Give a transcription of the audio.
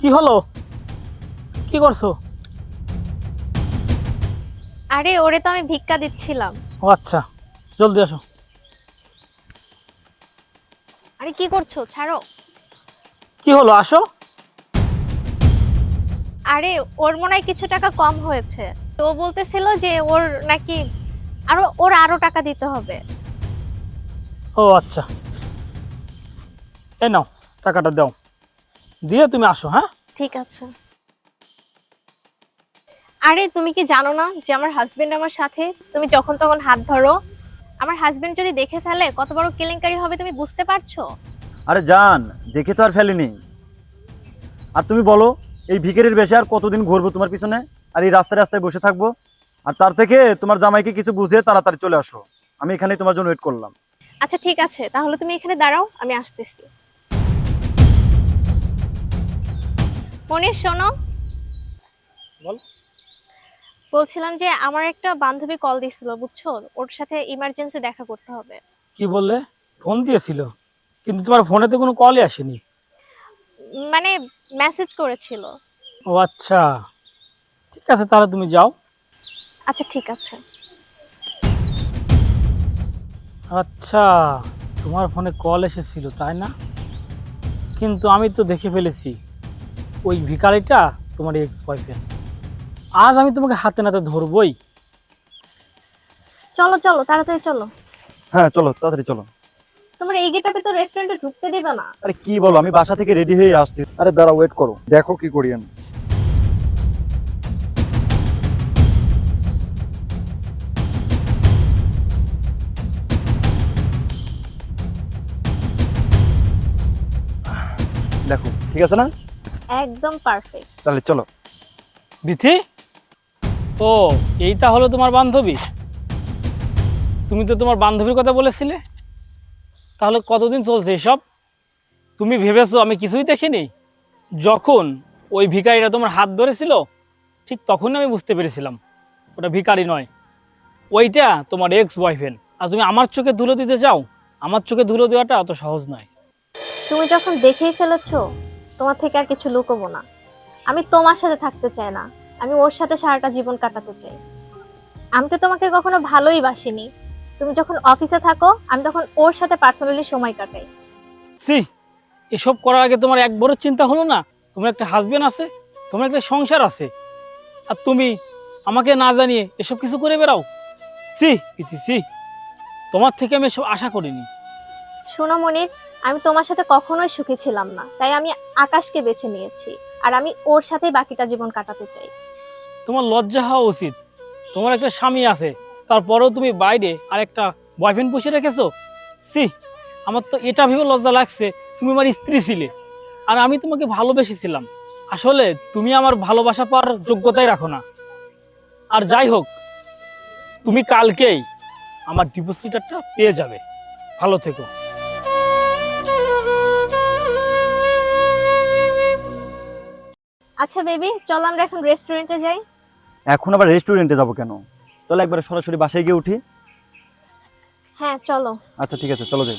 কি হলো? কি করছ? আরে ওরে তো আমি ভিক্ষা দিচ্ছিলাম। ও আচ্ছা জলদি আসো। আরে কি করছ? ছাড়ো। কি হলো? আসো। আরে ওর মনে হয় কিছু টাকা কম হয়েছে। তো ও বলতেছিল যে ওর নাকি আরও ওর আরও টাকা দিতে হবে। ও আচ্ছা। এই নাও টাকাটা দাও। দিয়ে তুমি আসো হ্যাঁ? ঠিক আছে। আরে তুমি কি জানো না যে আমার হাজবেন্ড আমার সাথে? তুমি যখন তখন হাত ধরো। আমার হাজবেন্ড যদি দেখে ফেলে কত বড় কেলেঙ্কারি হবে তুমি বুঝতে পারছ? আরে জান দেখে তো আর ফেলিনি। আর তুমি বলো এই ভিখারির বেশে আর কতদিন ঘুরবো তোমার পিছনে? আর এই রাস্তায় রাস্তায় বসে থাকব? আর তার থেকে তোমার জামাইকে কিছু বুঝিয়ে তাড়াতাড়ি চলে আসো। আমি এখানেই তোমার জন্য ওয়েট করলাম। আচ্ছা ঠিক আছে। তাহলে তুমি এখানে দাঁড়াও আমি আসতেছি। মনির শোনো। বল। বলছিলাম যে আমার একটা বান্ধবী কল দিছিল বুঝছ? ওর সাথে ইমার্জেন্সি দেখা করতে হবে। কি বললে? ফোন দিয়েছিল? কিন্তু তোমার ফোনে তো কোনো কলই আসেনি। মানে মেসেজ করেছিল। ও আচ্ছা। ঠিক আছে তাহলে তুমি যাও। আচ্ছা ঠিক আছে। আচ্ছা তোমার ফোনে কল এসেছিল তাই না? কিন্তু আমি তো দেখে ফেলেছি। ওই ভিকারিটা তোমার এক্স বয়ফ্রেন্ড আজ আমি তোমাকে হাতে নাতে ধরবই। চলো চলো তাড়াতাড়ি চলো। হ্যাঁ চলো তাড়াতাড়ি চলো। তোমার এই গেটাপে তো রেস্টুরেন্টে ঢুকতে দিবে না। আরে কি বলো আমি বাসা থেকে রেডি হয়ে আসছি। আরে দাঁড়া ওয়েট করো। দেখো কি করি আমি। দেখো ঠিক আছে না? একদম পারফেক্ট তাহলে চলো। বিথি? ও এইটা হলো তোমার বান্ধবী? তুমি তো তোমার বান্ধবীর কথা বলেছিলে। তাহলে কতদিন চলছে এসব? তুমি ভেবেছো আমি কিছুই দেখিনি? যখন ওই ভিখারিটা তোমার হাত ধরেছিল ঠিক তখনই আমি বুঝতে পেরেছিলাম। ওটা ভিখারি নয়। ওইটা তোমার এক্স বয়ফ্রেন্ড আর তুমি আমার চোখে ধুলো দিতে চাও? আমার চোখে ধুলো দেওয়াটা অত সহজ নয়। তুমি যখন দেখেই ফেলেছো তোমার থেকে আর কিছু লুকোবো না। আমি তোমার সাথে থাকতে চাই না। আমি ওর সাথে সারাটা জীবন কাটাতে চাই। আমি তো তোমাকে কখনো ভালোই বাসিনি। তুমি যখন অফিসে থাকো, আমি তখন ওর সাথে পার্সোনালি সময় কাটাই। সি এসব করার আগে তোমার এক বড় চিন্তা হলো না? তোমার একটা হাজবেন্ড আছে, তোমার একটা সংসার আছে। আর তুমি আমাকে না জানিয়ে এসব কিছু করে বেড়াও? সি সি তোমার থেকে আমি এসব আশা করিনি। শোনো মনির, আমি তোমার সাথে কখনোই সুখী ছিলাম না। তাই আমি আকাশকে বেছে নিয়েছি, আর আমি ওর সাথেই বাকিটা জীবন কাটাতে চাই। তোমার লজ্জা হওয়া উচিত। তোমার একটা স্বামী আছে, তারপরেও তুমি বাইরে আর একটা বয়ফ্রেন্ড পুষে রেখেছো? সি আমার তো এটা ভেবে লজ্জা লাগছে, তুমি আমার স্ত্রী ছিলে, আর আমি তোমাকে ভালোবেসেছিলাম। আসলে তুমি আমার ভালোবাসা পাওয়ার যোগ্যতাই রাখো না। আর যাই হোক, তুমি কালকেই আমার ডিপোজিটারটা পেয়ে যাবে। ভালো থেকো। আচ্ছা বেবি চল আমরা এখন রেস্টুরেন্টে যাই। এখন আবার রেস্টুরেন্টে যাব কেন? চলো একবার সরাসরি বাসায় গিয়ে উঠি। হ্যাঁ চলো। আচ্ছা ঠিক আছে চলো যাই।